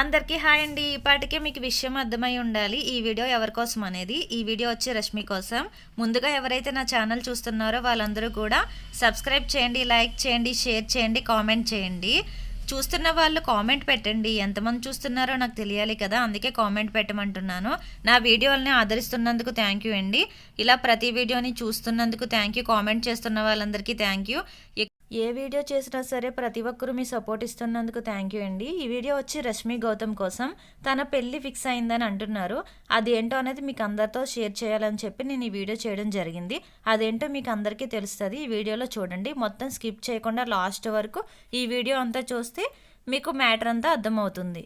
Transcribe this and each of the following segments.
అందరికీ హాయ్ అండి. ఇప్పటికే మీకు విషయం అర్థమై ఉండాలి ఈ వీడియో ఎవరి కోసం అనేది. ఈ వీడియో వచ్చి రష్మి కోసం. ముందుగా ఎవరైతే నా ఛానల్ చూస్తున్నారో వాళ్ళందరూ కూడా సబ్స్క్రైబ్ చేయండి లైక్ చేయండి షేర్ చేయండి కామెంట్ చేయండి. చూస్తున్న వాళ్ళు కామెంట్ పెట్టండి. ఎంతమంది చూస్తున్నారో నాకు తెలియాలి కదా అందుకే కామెంట్ పెట్టమంటున్నాను. నా వీడియోల్ని ఆదరిస్తున్నందుకు థ్యాంక్ యూ అండి. ఇలా ప్రతి వీడియోని చూస్తున్నందుకు థ్యాంక్ యూ కామెంట్ చేస్తున్న వాళ్ళందరికీ థ్యాంక్ యూ. ఏ వీడియో చేసినా సరే ప్రతి ఒక్కరూ మీ సపోర్ట్ ఇస్తున్నందుకు థ్యాంక్ యూ అండి. ఈ వీడియో వచ్చి రష్మి గౌతమ్ కోసం. తన పెళ్ళి ఫిక్స్ అయిందని అంటున్నారు. అదేంటో అనేది మీకు అందరితో షేర్ చేయాలని చెప్పి నేను ఈ వీడియో చేయడం జరిగింది. అదేంటో మీకు అందరికీ తెలుస్తుంది. ఈ వీడియోలో చూడండి. మొత్తం స్కిప్ చేయకుండా లాస్ట్ వరకు ఈ వీడియో అంతా చూస్తే మీకు మ్యాటర్ అంతా అర్థమవుతుంది.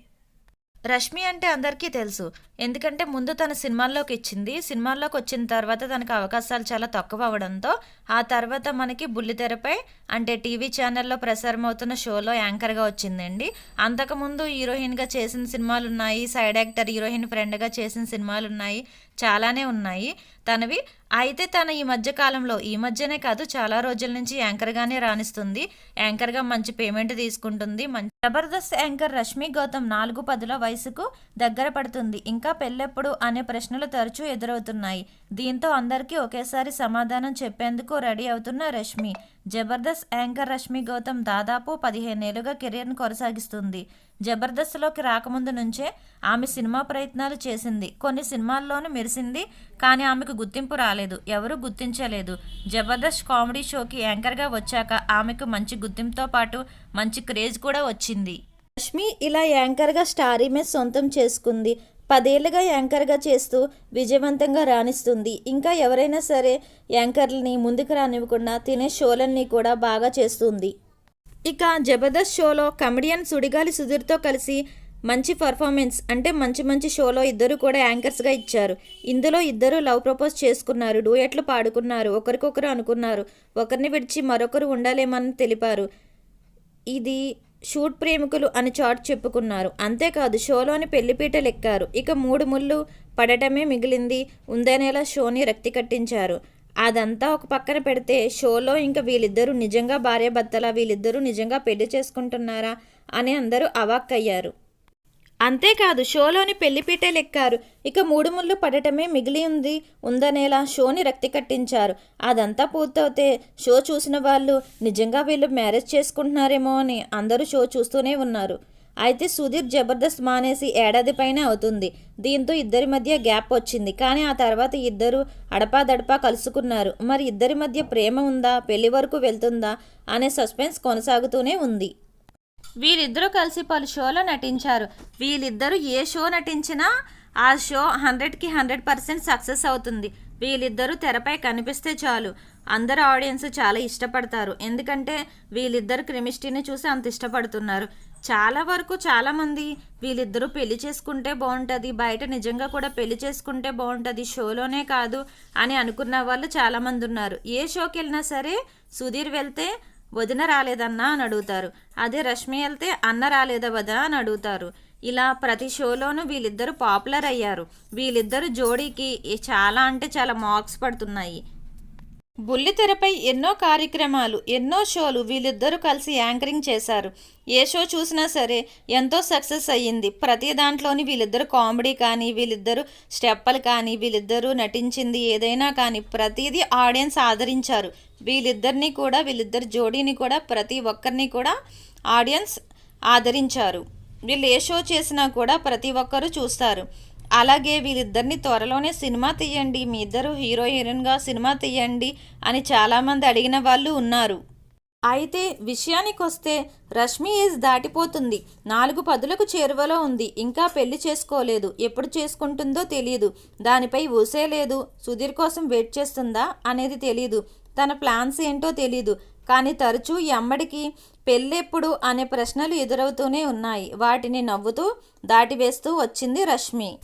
రష్మి అంటే అందరికీ తెలుసు. ఎందుకంటే ముందు తన సినిమాల్లోకి ఇచ్చింది. సినిమాల్లోకి వచ్చిన తర్వాత తనకు అవకాశాలు చాలా తక్కువ అవ్వడంతో ఆ తర్వాత మనకి బుల్లితెరపై అంటే టీవీ ఛానల్లో ప్రసారం అవుతున్న షోలో యాంకర్గా వచ్చిందండి. అంతకుముందు హీరోయిన్గా చేసిన సినిమాలు ఉన్నాయి సైడ్ యాక్టర్ హీరోయిన్ ఫ్రెండ్గా చేసిన సినిమాలు ఉన్నాయి చాలానే ఉన్నాయి. తనవి అయితే తన ఈ మధ్య కాలంలో ఈ మధ్యనే కాదు చాలా రోజుల నుంచి యాంకర్గానే రాణిస్తుంది. యాంకర్గా మంచి పేమెంట్ తీసుకుంటుంది. మంచి జబర్దస్త్ యాంకర్ రష్మి గౌతమ్ నాలుగు పదుల వయసుకు దగ్గర పడుతుంది. ఇంకా పెళ్ళెప్పుడు అనే ప్రశ్నలు తరచూ ఎదురవుతున్నాయి. దీంతో అందరికీ ఒకేసారి సమాధానం చెప్పేందుకు రెడీ అవుతున్న రష్మి. జబర్దస్త్ యాంకర్ రష్మి గౌతమ్ దాదాపు పదిహేనేళ్ళుగా కెరీర్ను కొనసాగిస్తుంది. జబర్దస్త్లోకి రాకముందు నుంచే ఆమె సినిమా ప్రయత్నాలు చేసింది. కొన్ని సినిమాల్లోనూ మెరిసింది కానీ ఆమెకు గుర్తింపు రాలేదు. ఎవరూ గుర్తించలేదు. జబర్దస్త్ కామెడీ షోకి యాంకర్గా వచ్చాక ఆమెకు మంచి గుర్తింపుతో పాటు మంచి క్రేజ్ కూడా వచ్చింది. రష్మి ఇలా యాంకర్గా స్టార్ ఇమేజ్ సొంతం చేసుకుంది. పదేళ్ళుగా యాంకర్గా చేస్తూ విజయవంతంగా రాణిస్తుంది. ఇంకా ఎవరైనా సరే యాంకర్లని ముందుకు రానివ్వకుండా తినే షోలన్నీ కూడా బాగా చేస్తుంది. ఇక జబర్దస్త్ షోలో కమెడియన్ సుడిగాలి సుధీర్తో కలిసి మంచి పర్ఫార్మెన్స్ అంటే మంచి మంచి షోలో ఇద్దరు కూడా యాంకర్స్గా ఇచ్చారు. ఇందులో ఇద్దరు లవ్ ప్రపోజ్ చేసుకున్నారు. డూయట్లు పాడుకున్నారు. ఒకరికొకరు అనుకున్నారు. ఒకరిని విడిచి మరొకరు ఉండాలేమని తెలిపారు. ఇది షూట్ ప్రేమికులు అని చాట్ చెప్పుకున్నారు. అంతేకాదు షోలోని పెళ్ళిపీటలు ఎక్కారు ఇక మూడు ముళ్ళు పడటమే మిగిలింది. ఉందనేలా షోని రక్తి కట్టించారు. అదంతా ఒక పక్కన పెడితే షోలో ఇంకా వీళ్ళిద్దరూ నిజంగా భార్యాభర్తలా వీళ్ళిద్దరూ నిజంగా పెళ్ళి చేసుకుంటున్నారా అని అందరూ అవాక్కయ్యారు. అంతేకాదు షోలోని పెళ్ళిపీటలు ఎక్కారు ఇక మూడు ముళ్ళు పడటమే మిగిలి ఉంది ఉందనేలా షోని రక్తి కట్టించారు. అదంతా పూర్తవుతే షో చూసిన వాళ్ళు నిజంగా వీళ్ళు మ్యారేజ్ చేసుకుంటున్నారేమో అని అందరూ షో చూస్తూనే ఉన్నారు. అయితే సుధీర్ జబర్దస్త్ మానేసి ఏడాది పైన అవుతుంది. దీంతో ఇద్దరి మధ్య గ్యాప్ వచ్చింది. కానీ ఆ తర్వాత ఇద్దరు అడపాదడపా కలుసుకున్నారు. మరి ఇద్దరి మధ్య ప్రేమ ఉందా? పెళ్ళి వరకు వెళ్తుందా? అనే సస్పెన్స్ కొనసాగుతూనే ఉంది. వీరిద్దరూ కలిసి పలు షోలో నటించారు. వీళ్ళిద్దరూ ఏ షో నటించినా ఆ షో హండ్రెడ్కి హండ్రెడ్ పర్సెంట్ సక్సెస్ అవుతుంది. వీళ్ళిద్దరూ తెరపై కనిపిస్తే చాలు. అందరు ఆడియన్స్ చాలా ఇష్టపడతారు. ఎందుకంటే వీళ్ళిద్దరు కెమిస్ట్రీని చూసి అంత ఇష్టపడుతున్నారు. చాలా వరకు చాలామంది వీళ్ళిద్దరూ పెళ్ళి చేసుకుంటే బాగుంటుంది బయట నిజంగా కూడా పెళ్ళి చేసుకుంటే బాగుంటుంది షోలోనే కాదు అని అనుకున్న వాళ్ళు చాలామంది ఉన్నారు. ఏ షోకి వెళ్ళినా సరే సుధీర్ వెళ్తే వదిన రాలేదన్నా అని అడుగుతారు. అదే రష్మి వెళ్తే అన్న రాలేదా వదా అని అడుగుతారు. ఇలా ప్రతి షోలోనూ వీళ్ళిద్దరూ పాపులర్ అయ్యారు. వీళ్ళిద్దరు జోడీకి చాలా అంటే చాలా మార్క్స్ పడుతున్నాయి. బుల్లితెరపై ఎన్నో కార్యక్రమాలు ఎన్నో షోలు వీళ్ళిద్దరూ కలిసి యాంకరింగ్ చేశారు. ఏ షో చూసినా సరే ఎంతో సక్సెస్ అయ్యింది. ప్రతి దాంట్లోని వీళ్ళిద్దరు కామెడీ కానీ వీళ్ళిద్దరు స్టెప్పులు కానీ వీళ్ళిద్దరూ నటించింది ఏదైనా కానీ ప్రతిదీ ఆడియన్స్ ఆదరించారు. వీళ్ళిద్దరిని కూడా వీళ్ళిద్దరు జోడీని కూడా ప్రతి ఒక్కరిని కూడా ఆడియన్స్ ఆదరించారు. వీళ్ళు ఏ షో చేసినా కూడా ప్రతి ఒక్కరూ చూస్తారు. అలాగే వీళ్ళిద్దరిని త్వరలోనే సినిమా తీయండి మీ ఇద్దరు హీరో హీరోయిన్గా సినిమా తీయండి అని చాలామంది అడిగిన వాళ్ళు ఉన్నారు. అయితే విషయానికి వస్తే రష్మి ఏజ్ దాటిపోతుంది. నాలుగు పదులకు చేరువలో ఉంది. ఇంకా పెళ్ళి చేసుకోలేదు. ఎప్పుడు చేసుకుంటుందో తెలియదు దానిపై ఊసే లేదు. సుధీర్ కోసం వెయిట్ చేస్తుందా అనేది తెలియదు తన ప్లాన్స్ ఏంటో తెలియదు కానీ తరచూ ఎమ్మడికి పెళ్ళెప్పుడు అనే ప్రశ్నలు ఎదురవుతూనే ఉన్నాయి. వాటిని నవ్వుతూ దాటివేస్తూ వచ్చింది రష్మి.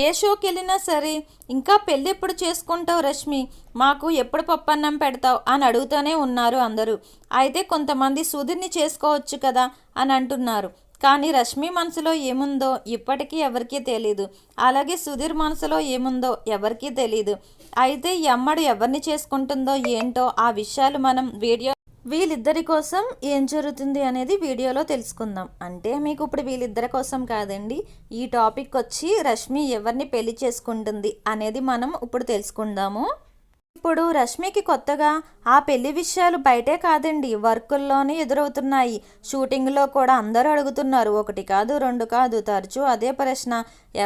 ఏ షోకి వెళ్ళినా సరే ఇంకా పెళ్ళి ఎప్పుడు చేసుకుంటావు రష్మి? మాకు ఎప్పుడు పప్పన్నం పెడతావు? అని అడుగుతూనే ఉన్నారు అందరూ. అయితే కొంతమంది సుధీర్ని చేసుకోవచ్చు కదా? అని అంటున్నారు. కానీ రష్మి మనసులో ఏముందో ఇప్పటికీ ఎవరికీ తెలీదు. అలాగే సుధీర్ మనసులో ఏముందో ఎవరికీ తెలీదు. అయితే ఈ అమ్మడు ఎవరిని చేసుకుంటుందో ఏంటో ఆ విషయాలు మనం వీడియో వీళ్ళిద్దరి కోసం ఏం జరుగుతుంది అనేది వీడియోలో తెలుసుకుందాం. అంటే మీకు ఇప్పుడు వీళ్ళిద్దరి కోసం కాదండి ఈ టాపిక్ వచ్చి రష్మి ఎవరిని పెళ్ళి చేసుకుంటుంది అనేది మనం ఇప్పుడు తెలుసుకుందాము. ఇప్పుడు రష్మికి కొత్తగా ఆ పెళ్ళి విషయాలు బయటే కాదండి వర్కుల్లోనే ఎదురవుతున్నాయి. షూటింగ్లో కూడా అందరూ అడుగుతున్నారు ఒకటి కాదు రెండు కాదు తరచూ అదే ప్రశ్న.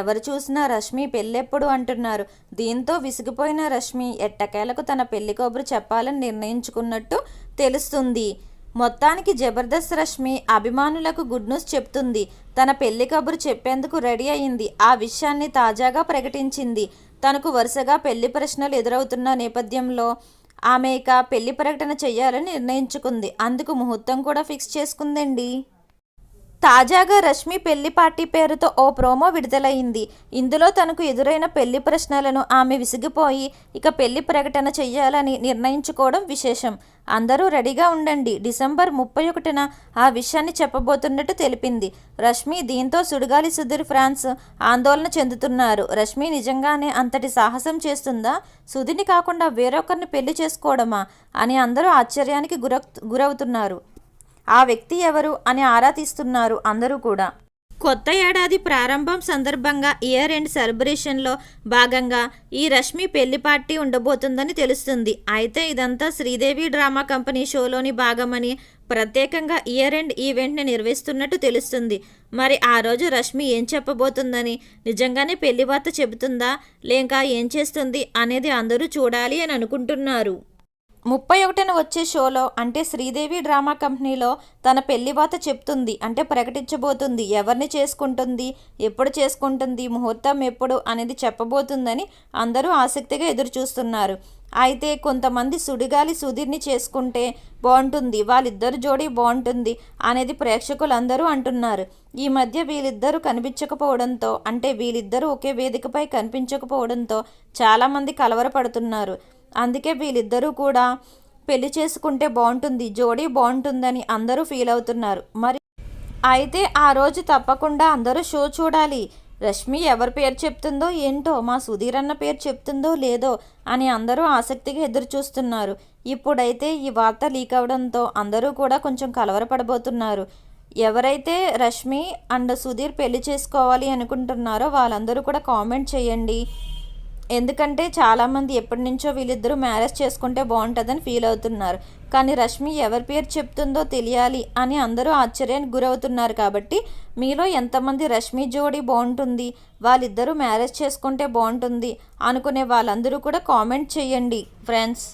ఎవరు చూసినా రష్మి పెళ్ళెప్పుడు అంటున్నారు. దీంతో విసిగిపోయిన రష్మి ఎట్టకేలకు తన పెళ్ళి కబురు చెప్పాలని నిర్ణయించుకున్నట్టు తెలుస్తుంది. మొత్తానికి జబర్దస్త్ రష్మి అభిమానులకు గుడ్ న్యూస్ చెప్తుంది. తన పెళ్ళి కబురు చెప్పేందుకు రెడీ అయింది. ఆ విషయాన్ని తాజాగా ప్రకటించింది. తనకు వరుసగా పెళ్ళి ప్రశ్నలు ఎదురవుతున్న నేపథ్యంలో ఆమె ఇక పెళ్ళి ప్రకటన చేయాలని నిర్ణయించుకుంది. అందుకు ముహూర్తం కూడా ఫిక్స్ చేసుకుందండి. తాజాగా రష్మి పెళ్ళి పార్టీ పేరుతో ఓ ప్రోమో విడుదలైంది ఇందులో తనకు ఎదురైన పెళ్ళి ప్రశ్నలను ఆమె విసిగిపోయి ఇక పెళ్ళి ప్రకటన చేయాలని నిర్ణయించుకోవడం విశేషం. అందరూ రెడీగా ఉండండి. డిసెంబర్ ముప్పై ఒకటిన ఆ విషయాన్ని చెప్పబోతున్నట్టు తెలిపింది. రష్మి దీంతో సుడిగాలి సుధీర్ ఫ్రాన్స్ ఆందోళన చెందుతున్నారు. రష్మి నిజంగానే అంతటి సాహసం చేస్తుందా? సుధిని కాకుండా వేరొకరిని పెళ్ళి చేసుకోవడమా? అని అందరూ ఆశ్చర్యానికి గుర గురవుతున్నారు. ఆ వ్యక్తి ఎవరు అని ఆరా తీస్తున్నారు అందరూ కూడా. కొత్త ఏడాది ప్రారంభం సందర్భంగా ఇయర్ ఎండ్ సెలబ్రేషన్లో భాగంగా ఈ రష్మి పెళ్ళి పార్టీ ఉండబోతుందని తెలుస్తుంది. అయితే ఇదంతా శ్రీదేవి డ్రామా కంపెనీ షోలోని భాగమని ప్రత్యేకంగా ఇయర్ ఎండ్ ఈవెంట్ని నిర్వహిస్తున్నట్టు తెలుస్తుంది. మరి ఆ రోజు రష్మి ఏం చెప్పబోతుందని నిజంగానే పెళ్ళి వార్త చెబుతుందా? లేక ఏం చేస్తుంది? అనేది అందరూ చూడాలి అని అనుకుంటున్నారు. ముప్పై ఒకటిన వచ్చే షోలో అంటే శ్రీదేవి డ్రామా కంపెనీలో తన పెళ్ళి వాత చెప్తుంది. అంటే ప్రకటించబోతుంది. ఎవరిని చేసుకుంటుంది? ఎప్పుడు చేసుకుంటుంది? ముహూర్తం ఎప్పుడు? అనేది చెప్పబోతుందని అందరూ ఆసక్తిగా ఎదురు చూస్తున్నారు అయితే కొంతమంది సుడిగాలి సుధీర్ని చేసుకుంటే బాగుంటుంది. వాళ్ళిద్దరు జోడీ బాగుంటుంది అనేది ప్రేక్షకులందరూ అంటున్నారు. ఈ మధ్య వీళ్ళిద్దరూ కనిపించకపోవడంతో అంటే వీళ్ళిద్దరూ ఒకే వేదికపై కనిపించకపోవడంతో చాలామంది కలవరపడుతున్నారు. అందుకే వీళ్ళిద్దరూ కూడా పెళ్ళి చేసుకుంటే బాగుంటుంది జోడీ బాగుంటుందని అందరూ ఫీల్ అవుతున్నారు. మరి అయితే ఆ రోజు తప్పకుండా అందరూ షో చూడాలి. రష్మి ఎవరి పేరు చెప్తుందో ఏంటో మా సుధీర్ అన్న పేరు చెప్తుందో లేదో అని అందరూ ఆసక్తిగా ఎదురు చూస్తున్నారు ఇప్పుడైతే ఈ వార్త లీక్ అవడంతో అందరూ కూడా కొంచెం కలవరపడబోతున్నారు. ఎవరైతే రష్మి అండ్ సుధీర్ పెళ్ళి చేసుకోవాలి అనుకుంటున్నారో వాళ్ళందరూ కూడా కామెంట్ చేయండి. ఎందుకంటే చాలామంది ఎప్పటి నుంచో వీళ్ళిద్దరూ మ్యారేజ్ చేసుకుంటే బాగుంటుందని ఫీల్ అవుతున్నారు. కానీ రష్మి ఎవరి పేరు చెప్తుందో తెలియాలి అని అందరూ ఆశ్చర్యానికి గురవుతున్నారు కాబట్టి మీలో ఎంతమంది రష్మి జోడీ బాగుంటుంది వాళ్ళిద్దరూ మ్యారేజ్ చేసుకుంటే బాగుంటుంది అనుకునే వాళ్ళందరూ కూడా కామెంట్ చేయండి ఫ్రెండ్స్.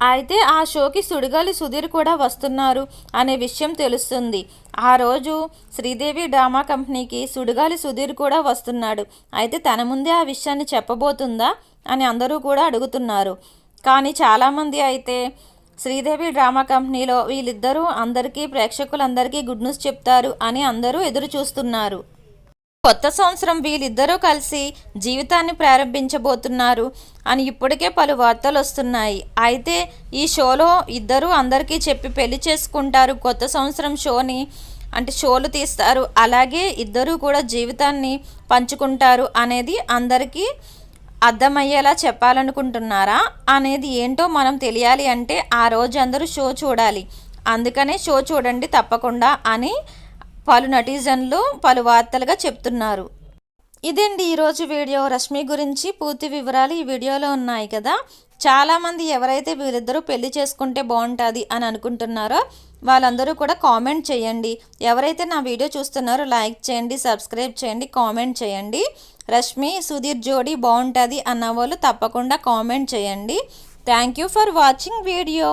అయితే ఆ షోకి సుడిగాలి సుధీర్ కూడా వస్తున్నారు అనే విషయం తెలుస్తుంది. ఆ రోజు శ్రీదేవి డ్రామా కంపెనీకి సుడిగాలి సుధీర్ కూడా వస్తున్నాడు. అయితే తన ముందే ఆ విషయాన్ని చెప్పబోతుందా అని అందరూ కూడా అడుగుతున్నారు. కానీ చాలామంది అయితే శ్రీదేవి డ్రామా కంపెనీలో వీళ్ళిద్దరూ అందరికీ ప్రేక్షకులందరికీ గుడ్ న్యూస్ చెప్తారు అని అందరూ ఎదురు చూస్తున్నారు కొత్త సంవత్సరం వీళ్ళిద్దరూ కలిసి జీవితాన్ని ప్రారంభించబోతున్నారు అని ఇప్పటికే పలు వార్తలు వస్తున్నాయి. అయితే ఈ షోలో ఇద్దరు అందరికీ చెప్పి పెళ్ళి చేసుకుంటారు. కొత్త సంవత్సరం షోని అంటే షోలు తీస్తారు. అలాగే ఇద్దరూ కూడా జీవితాన్ని పంచుకుంటారు అనేది అందరికీ అర్థమయ్యేలా చెప్పాలనుకుంటున్నారా అనేది ఏంటో మనం తెలియాలి అంటే ఆ రోజు అందరూ షో చూడాలి. అందుకనే షో చూడండి తప్పకుండా అని పలు నటీజన్లు పలు వార్తలుగా చెప్తున్నారు. ఇదండి ఈరోజు వీడియో? రష్మి గురించి పూర్తి వివరాలు ఈ వీడియోలో ఉన్నాయి కదా. చాలామంది ఎవరైతే వీళ్ళిద్దరూ పెళ్ళి చేసుకుంటే బాగుంటుంది అని అనుకుంటున్నారో వాళ్ళందరూ కూడా కామెంట్ చేయండి. ఎవరైతే నా వీడియో చూస్తున్నారో లైక్ చేయండి సబ్స్క్రైబ్ చేయండి కామెంట్ చేయండి. రష్మి సుధీర్ జోడి బాగుంటుంది అన్న వాళ్ళు తప్పకుండా కామెంట్ చేయండి. Thank you for watching video.